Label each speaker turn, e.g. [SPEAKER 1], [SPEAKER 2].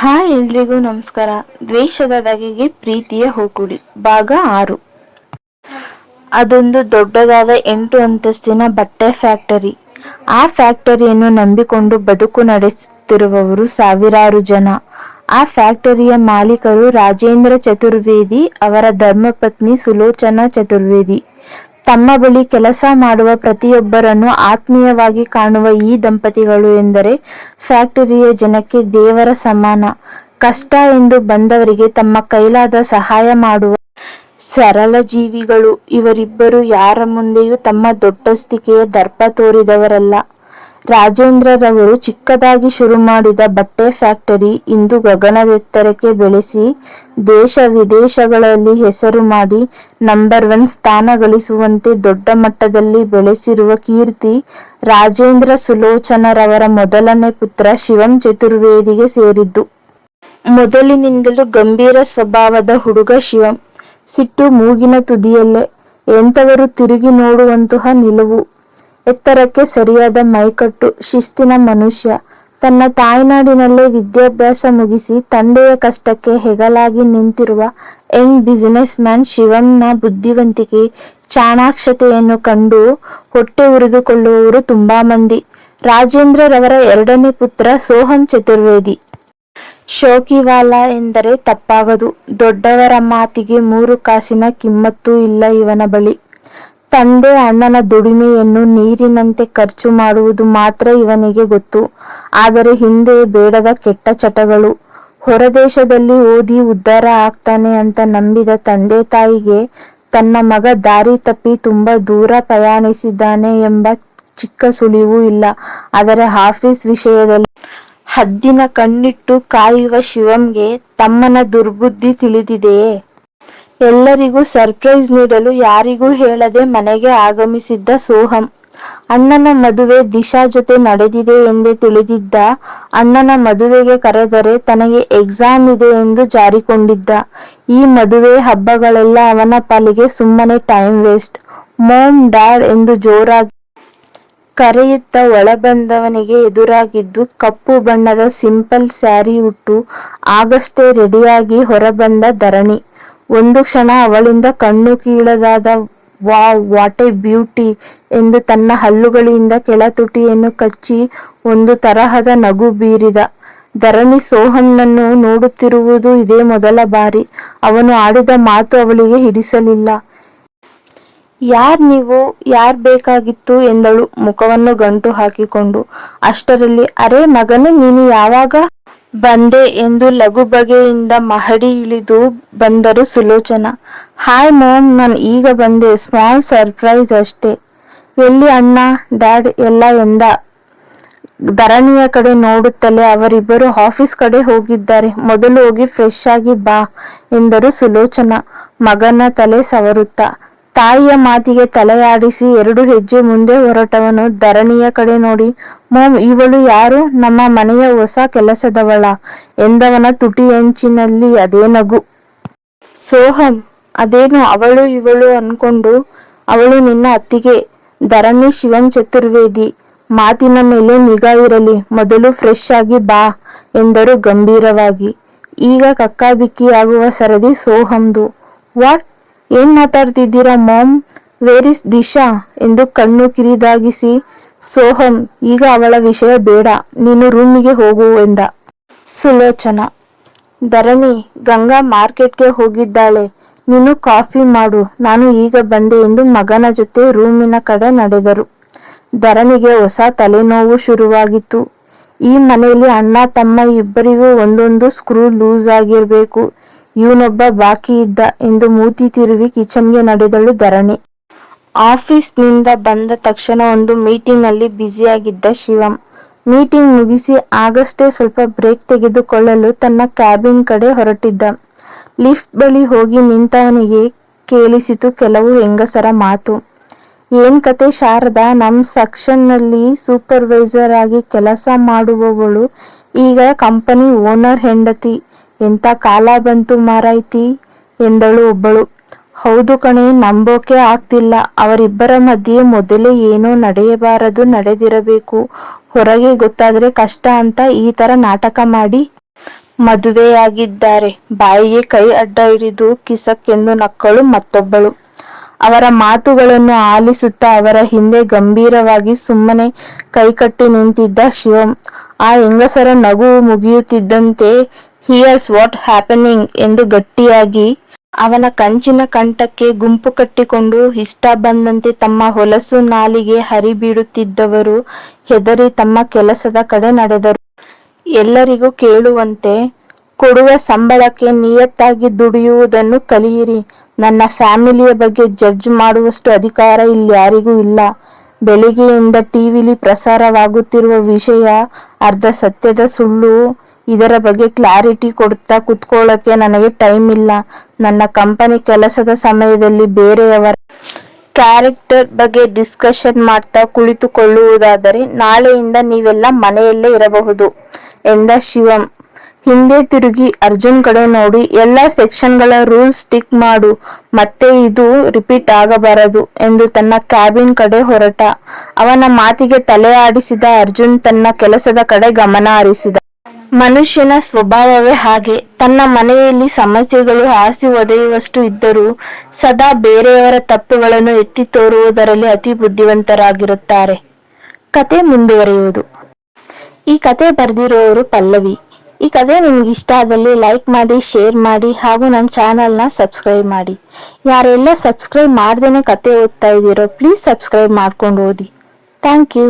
[SPEAKER 1] Hi ಎಲ್ರಿಗೂ ನಮಸ್ಕಾರ. ದ್ವೇಷದ ಬಗೆಗೆ ಪ್ರೀತಿಯ ಹೂಕುಡಿ ಭಾಗ ಆರು. ಅದೊಂದು ದೊಡ್ಡದಾದ ಎಂಟು ಅಂತಸ್ತಿನ ಬಟ್ಟೆ ಫ್ಯಾಕ್ಟರಿ. ಆ ಫ್ಯಾಕ್ಟರಿಯನ್ನು ನಂಬಿಕೊಂಡು ಬದುಕು ನಡೆಸುತ್ತಿರುವವರು ಸಾವಿರಾರು ಜನ. ಆ ಫ್ಯಾಕ್ಟರಿಯ ಮಾಲೀಕರು ರಾಜೇಂದ್ರ ಚತುರ್ವೇದಿ ಅವರ ಧರ್ಮಪತ್ನಿ ಸುಲೋಚನಾ ಚತುರ್ವೇದಿ. ತಮ್ಮ ಬಳಿ ಕೆಲಸ ಮಾಡುವ ಪ್ರತಿಯೊಬ್ಬರನ್ನು ಆತ್ಮೀಯವಾಗಿ ಕಾಣುವ ಈ ದಂಪತಿಗಳು ಎಂದರೆ ಫ್ಯಾಕ್ಟರಿಯ ಜನಕ್ಕೆ ದೇವರ ಸಮಾನ. ಕಷ್ಟ ಎಂದು ಬಂದವರಿಗೆ ತಮ್ಮ ಕೈಲಾದ ಸಹಾಯ ಮಾಡುವ ಸರಳ ಜೀವಿಗಳು. ಇವರಿಬ್ಬರು ಯಾರ ಮುಂದೆಯೂ ತಮ್ಮ ದೊಡ್ಡಸ್ತಿಕೆಯ ದರ್ಪ ತೋರಿದವರಲ್ಲ. ರಾಜೇಂದ್ರರವರು ಚಿಕ್ಕದಾಗಿ ಶುರು ಮಾಡಿದ ಬಟ್ಟೆ ಫ್ಯಾಕ್ಟರಿ ಇಂದು ಗಗನದೆತ್ತರಕ್ಕೆ ಬೆಳೆಸಿ ದೇಶ ವಿದೇಶಗಳಲ್ಲಿ ಹೆಸರು ಮಾಡಿ ನಂಬರ್ ಒನ್ ಸ್ಥಾನ ಗಳಿಸುವಂತೆ ದೊಡ್ಡ ಮಟ್ಟದಲ್ಲಿ ಬೆಳೆಸಿರುವ ಕೀರ್ತಿ ರಾಜೇಂದ್ರ ಸುಲೋಚನರವರ ಮೊದಲನೇ ಪುತ್ರ ಶಿವಂ ಚತುರ್ವೇದಿಗೆ ಸೇರಿದ್ದು. ಮೊದಲಿನಿಂದಲೂ ಗಂಭೀರ ಸ್ವಭಾವದ ಹುಡುಗ ಶಿವಂ. ಸಿಟ್ಟು ಮೂಗಿನ ತುದಿಯಲ್ಲೇ ಎಂಥವರು ತಿರುಗಿ ನೋಡುವಂತಹ ನಿಲುವು. ಎತ್ತರಕ್ಕೆ ಸರಿಯಾದ ಮೈಕಟ್ಟು ಶಿಸ್ತಿನ ಮನುಷ್ಯ. ತನ್ನ ತಾಯ್ನಾಡಿನಲ್ಲೇ ವಿದ್ಯಾಭ್ಯಾಸ ಮುಗಿಸಿ ತಂದೆಯ ಕಷ್ಟಕ್ಕೆ ಹೆಗಲಾಗಿ ನಿಂತಿರುವ ಯಂಗ್ ಬಿಸಿನೆಸ್ ಮ್ಯಾನ್ ಶಿವಣ್ಣ ಬುದ್ಧಿವಂತಿಕೆ ಚಾಣಾಕ್ಷತೆಯನ್ನು ಕಂಡು ಹೊಟ್ಟೆ ಉರಿದುಕೊಳ್ಳುವವರು ತುಂಬಾ ಮಂದಿ. ರಾಜೇಂದ್ರರವರ ಎರಡನೇ ಪುತ್ರ ಸೋಹಂ ಚತುರ್ವೇದಿ. ಶೋಕಿವಾಲ ಎಂದರೆ ತಪ್ಪಾಗದು. ದೊಡ್ಡವರ ಮಾತಿಗೆ ಮೂರು ಕಾಸಿನ ಕಿಮ್ಮತ್ತೂ ಇಲ್ಲ ಇವನ ಬಳಿ. ತಂದೆ ಅಣ್ಣನ ದುಡಿಮೆಯನ್ನು ನೀರಿನಂತೆ ಖರ್ಚು ಮಾಡುವುದು ಮಾತ್ರ ಇವನಿಗೆ ಗೊತ್ತು. ಆದರೆ ಹಿಂದೆ ಬೇಡದ ಕೆಟ್ಟ ಚಟಗಳು. ಹೊರದೇಶದಲ್ಲಿ ಓದಿ ಉದ್ಧಾರ ಆಗ್ತಾನೆ ಅಂತ ನಂಬಿದ ತಂದೆ ತಾಯಿಗೆ ತನ್ನ ಮಗ ದಾರಿ ತಪ್ಪಿ ತುಂಬಾ ದೂರ ಪ್ರಯಾಣಿಸಿದ್ದಾನೆ ಎಂಬ ಚಿಕ್ಕ ಸುಳಿವು ಇಲ್ಲ. ಆದರೆ ಹಾಫೀಸ್ ವಿಷಯದಲ್ಲಿ ಹದ್ದಿನ ಕಣ್ಣಿಟ್ಟು ಕಾಯುವ ಶಿವಂಗೆ ತಮ್ಮನ ದುರ್ಬುದ್ಧಿ ತಿಳಿದಿದೆಯೇ? ಎಲ್ಲರಿಗೂ ಸರ್ಪ್ರೈಸ್ ನೀಡಲು ಯಾರಿಗೂ ಹೇಳದೆ ಮನೆಗೆ ಆಗಮಿಸಿದ್ದ ಸೋಹಂ. ಅಣ್ಣನ ಮದುವೆ ದಿಶಾ ಜೊತೆ ನಡೆದಿದೆ ಎಂದೇ ತಿಳಿದಿದ್ದ ಅಣ್ಣನ ಮದುವೆಗೆ ಕರೆದರೆ ತನಗೆ ಎಕ್ಸಾಮ್ ಇದೆ ಎಂದು ಜಾರಿಕೊಂಡಿದ್ದ. ಈ ಮದುವೆ ಹಬ್ಬಗಳೆಲ್ಲ ಅವನ ಪಾಲಿಗೆ ಸುಮ್ಮನೆ ಟೈಮ್ ವೇಸ್ಟ್ ಮೋಮ್ ಡ್ಯಾಡ್ ಎಂದು ಜೋರಾಗಿ ಕರೆಯುತ್ತ ಒಳಬಂದವನಿಗೆ ಎದುರಾಗಿದ್ದು ಕಪ್ಪು ಬಣ್ಣದ ಸಿಂಪಲ್ ಸ್ಯಾರಿ ಉಟ್ಟು ಆಗಷ್ಟೇ ರೆಡಿಯಾಗಿ ಹೊರಬಂದ ಧರಣಿ. ಒಂದು ಕ್ಷಣ ಅವಳಿಂದ ಕಣ್ಣು ಕೀಳದಾದ ವಾವ್ ವಾಟ್ ಎ ಬ್ಯೂಟಿ ಎಂದು ತನ್ನ ಹಲ್ಲುಗಳಿಂದ ಕೆಳ ತುಟಿಯನ್ನು ಕಚ್ಚಿ ಒಂದು ತರಹದ ನಗು ಬೀರಿದ. ಧರಣಿ ಸೋಹಂನನ್ನು ನೋಡುತ್ತಿರುವುದು ಇದೇ ಮೊದಲ ಬಾರಿ. ಅವನು ಆಡಿದ ಮಾತು ಅವಳಿಗೆ ಹಿಡಿಸಲಿಲ್ಲ. ಯಾರ್ ನೀವು? ಯಾರ್ ಬೇಕಾಗಿತ್ತು? ಎಂದಳು ಮುಖವನ್ನು ಗಂಟು ಹಾಕಿಕೊಂಡು. ಅಷ್ಟರಲ್ಲಿ, ಅರೆ ಮಗನೇ, ನೀನು ಯಾವಾಗ ಬಂದೆ ಎಂದು ಲಘು ಬಗೆಯಿಂದ ಮಹಡಿ ಇಳಿದು ಬಂದರು ಸುಲೋಚನ. ಹಾಯ್ ಮೋಮ್, ನಾನು ಈಗ ಬಂದೆ. ಸ್ಮಾಲ್ ಸರ್ಪ್ರೈಸ್ ಅಷ್ಟೇ. ಎಲ್ಲಿ ಅಣ್ಣ, ಡ್ಯಾಡ್ ಎಲ್ಲ ಎಂದ? ಧರಣಿಯ ಕಡೆ ನೋಡುತ್ತಲೇ ಅವರಿಬ್ಬರು ಆಫೀಸ್ ಕಡೆ ಹೋಗಿದ್ದಾರೆ. ಮೊದಲು ಹೋಗಿ ಫ್ರೆಶ್ ಆಗಿ ಬಾ ಎಂದರು ಸುಲೋಚನ. ಮಗನ ತಲೆ ಸವರುತ್ತಾ. ತಾಯಿಯ ಮಾತಿಗೆ ತಲೆಯಾಡಿಸಿ ಎರಡು ಹೆಜ್ಜೆ ಮುಂದೆ ಹೊರಟವನು. ಧರಣಿಯ ಕಡೆ ನೋಡಿ, ಮೋಮ್, ಇವಳು ಯಾರು? ನಮ್ಮ ಮನೆಯ ಹೊಸ ಕೆಲಸದವಳ ಎಂದವನ ತುಟಿಯಂಚಿನಲ್ಲಿ ಅದೇ ನಗು. ಸೋಹಂ ಅದೇನು ಅವಳು ಇವಳು ಅನ್ಕೊಂಡು, ಅವಳು ನಿನ್ನ ಅತ್ತಿಗೆ? ಧರಣಿ ಶಿವಂ ಚತುರ್ವೇದಿ, ಮಾತಿನ ಮೇಲೆ ನಿಗಾ ಇರಲಿ, ಮೊದಲು ಫ್ರೆಶ್ ಆಗಿ ಬಾ ಎಂದರು ಗಂಭೀರವಾಗಿ. ಈಗ ಕಕ್ಕಾಬಿಕ್ಕಿಯಾಗುವ ಸರದಿ ಸೋಹಂದು ವಾಟ್? ಏನ್ ಮಾತಾಡ್ತಿದ್ದೀರಾ, ಮಾಮ್? Where is Disha? ಎಂದು ಕಣ್ಣು ಕಿರಿದಾಗಿಸಿ ಸೋಹಂ ಈಗ ಅವಳ ವಿಷಯ ಬೇಡ, ನೀನು ರೂಮಿಗೆ ಹೋಗು ಎಂದ. ಸುಲೋಚನ. ಧರಣಿ, ಗಂಗಾ ಮಾರ್ಕೆಟ್ಗೆ ಹೋಗಿದ್ದಾಳೆ. ನೀನು ಕಾಫಿ ಮಾಡು, ನಾನು ಈಗ ಬಂದೆ ಎಂದು ಮಗನ ಜೊತೆ ರೂಮಿನ ಕಡೆ ನಡೆದರು. ಧರಣಿಗೆ ಹೊಸ ತಲೆನೋವು ಶುರುವಾಗಿತ್ತು. ಈ ಮನೆಯಲ್ಲಿ ಅಣ್ಣ, ತಮ್ಮ ಇಬ್ಬರಿಗೂ ಒಂದೊಂದು ಸ್ಕ್ರೂ ಲೂಸ್ ಆಗಿರ್ಬೇಕು. ಇವನೊಬ್ಬ ಬಾಕಿ ಇದ್ದ ಎಂದು ಮೂತಿ ತಿರುವಿ ಕಿಚನ್ಗೆ ನಡೆದಳು ಧರಣಿ. ಆಫೀಸ್ನಿಂದ ಬಂದ ತಕ್ಷಣ ಒಂದು ಮೀಟಿಂಗ್ನಲ್ಲಿ ಬ್ಯುಸಿಯಾಗಿದ್ದ ಶಿವಂ. ಮೀಟಿಂಗ್ ಮುಗಿಸಿ ಆಗಷ್ಟೇ ಸ್ವಲ್ಪ ಬ್ರೇಕ್ ತೆಗೆದುಕೊಳ್ಳಲು ತನ್ನ ಕ್ಯಾಬಿನ್ ಕಡೆ ಹೊರಟಿದ್ದ. ಲಿಫ್ಟ್ ಬಳಿ ಹೋಗಿ ನಿಂತವನಿಗೆ ಕೇಳಿಸಿತು ಕೆಲವು ಹೆಂಗಸರ ಮಾತು. ಏನ್ ಕತೆ ಶಾರದಾ? ನಮ್ ಸೆಕ್ಷನ್ನಲ್ಲಿ ಸೂಪರ್ವೈಸರ್ ಆಗಿ ಕೆಲಸ ಮಾಡುವವಳು ಈಗ ಕಂಪನಿ ಓನರ್ ಹೆಂಡತಿ. ಎಂತ ಕಾಲ ಬಂತು ಮಾರಾಯ್ತಿ? ಎಂದಳು ಒಬ್ಬಳು. ಹೌದು ಕಣೆ, ನಂಬೋಕೆ ಆಗ್ತಿಲ್ಲ. ಅವರಿಬ್ಬರ ಮಧ್ಯೆ ಮೊದಲೇ ಏನೋ ನಡೆಯಬಾರದು ನಡೆದಿರಬೇಕು. ಹೊರಗೆ ಗೊತ್ತಾದ್ರೆ ಕಷ್ಟ ಅಂತ ಈ ತರ ನಾಟಕ ಮಾಡಿ ಮದುವೆಯಾಗಿದ್ದಾರೆ. ಬಾಯಿಗೆ ಕೈ ಅಡ್ಡ ಹಿಡಿದು ಕಿಸಕ್ಕೆಂದು ನಕ್ಕಳು ಮತ್ತೊಬ್ಬಳು. ಅವರ ಮಾತುಗಳನ್ನು ಆಲಿಸುತ್ತಾ ಅವರ ಹಿಂದೆ ಗಂಭೀರವಾಗಿ ಸುಮ್ಮನೆ ಕೈಕಟ್ಟಿ ನಿಂತಿದ್ದ ಶಿವಂ. ಆ ಹೆಂಗಸರ ನಗು ಮುಗಿಯುತ್ತಿದ್ದಂತೆ ಹಿಯರ್ಸ್ ವಾಟ್ ಹ್ಯಾಪನಿಂಗ್ ಎಂದು ಗಟ್ಟಿಯಾಗಿ ಅವನ ಕಂಚಿನ ಕಂಠಕ್ಕೆ ಗುಂಪು ಕಟ್ಟಿಕೊಂಡು ಇಷ್ಟ ಬಂದಂತೆ ತಮ್ಮ ಹೊಲಸು ನಾಲಿಗೆ ಹರಿಬೀಡುತ್ತಿದ್ದವರು ಹೆದರಿ ತಮ್ಮ ಕೆಲಸದ ಕಡೆ ನಡೆದರು. ಎಲ್ಲರಿಗೂ ಕೇಳುವಂತೆ, ಕೊಡುವ ಸಂಬಳಕ್ಕೆ ನಿಯತ್ತಾಗಿ ದುಡಿಯುವುದನ್ನು ಕಲಿಯಿರಿ. ನನ್ನ ಫ್ಯಾಮಿಲಿಯ ಬಗ್ಗೆ ಜಡ್ಜ್ ಮಾಡುವಷ್ಟು ಅಧಿಕಾರ ಇಲ್ಲಿ ಯಾರಿಗೂ ಇಲ್ಲ. ಬೆಳಿಗ್ಗೆಯಿಂದ ಟಿವಿಲಿ ಪ್ರಸಾರವಾಗುತ್ತಿರುವ ವಿಷಯ, ಅರ್ಧ ಸತ್ಯದ ಸುಳ್ಳು, ಇದರ ಬಗ್ಗೆ ಕ್ಲಾರಿಟಿ ಕೊಡ್ತಾ ಕುತ್ಕೊಳ್ಳೋಕೆ ನನಗೆ ಟೈಮ್ ಇಲ್ಲ. ನನ್ನ ಕಂಪನಿ ಕೆಲಸದ ಸಮಯದಲ್ಲಿ ಬೇರೆಯವರ ಕ್ಯಾರೆಕ್ಟರ್ ಬಗ್ಗೆ ಡಿಸ್ಕಷನ್ ಮಾಡ್ತಾ ಕುಳಿತುಕೊಳ್ಳುವುದಾದರೆ ನಾಳೆಯಿಂದ ನೀವೆಲ್ಲ ಮನೆಯಲ್ಲೇ ಇರಬಹುದು, ಎಂದ ಶಿವಂ. ಹಿಂದೆ ತಿರುಗಿ ಅರ್ಜುನ್ ಕಡೆ ನೋಡಿ ಎಲ್ಲ ಸೆಕ್ಷನ್ಗಳ ರೂಲ್ಸ್ ಸ್ಟಿಕ್ ಮಾಡು. ಮತ್ತೆ ಇದು ರಿಪೀಟ್ ಆಗಬಾರದು ಎಂದು ತನ್ನ ಕ್ಯಾಬಿನ್ ಕಡೆ ಹೊರಟ. ಅವನ ಮಾತಿಗೆ ತಲೆ ಆಡಿಸಿದ ಅರ್ಜುನ್ ತನ್ನ ಕೆಲಸದ ಕಡೆ ಗಮನ ಹರಿಸಿದ. ಮನುಷ್ಯನ ಸ್ವಭಾವವೇ ಹಾಗೆ. ತನ್ನ ಮನೆಯಲ್ಲಿ ಸಮಸ್ಯೆಗಳು ಹಾಸಿ ಒದೆಯುವಷ್ಟು ಇದ್ದರೂ ಸದಾ ಬೇರೆಯವರ ತಪ್ಪುಗಳನ್ನು ಎತ್ತಿ ತೋರುವುದರಲ್ಲಿ ಅತಿ ಬುದ್ಧಿವಂತರಾಗಿರುತ್ತಾರೆ. ಕತೆ ಮುಂದುವರಿಯುವುದು. ಈ ಕತೆ ಬರೆದಿರುವವರು ಪಲ್ಲವಿ. ಈ ಕಥೆ ನಿಮ್ಗೆ ಇಷ್ಟ ಆದಲ್ಲಿ ಲೈಕ್ ಮಾಡಿ ಶೇರ್ ಮಾಡಿ ಹಾಗೂ ನನ್ನ ಚಾನಲ್ನ ಸಬ್ಸ್ಕ್ರೈಬ್ ಮಾಡಿ. ಯಾರೆಲ್ಲ ಸಬ್ಸ್ಕ್ರೈಬ್ ಮಾಡ್ದೇನೆ ಕತೆ ಓದ್ತಾ ಇದ್ದೀರೋ ಪ್ಲೀಸ್ ಸಬ್ಸ್ಕ್ರೈಬ್ ಮಾಡ್ಕೊಂಡು ಓದಿ. Thank you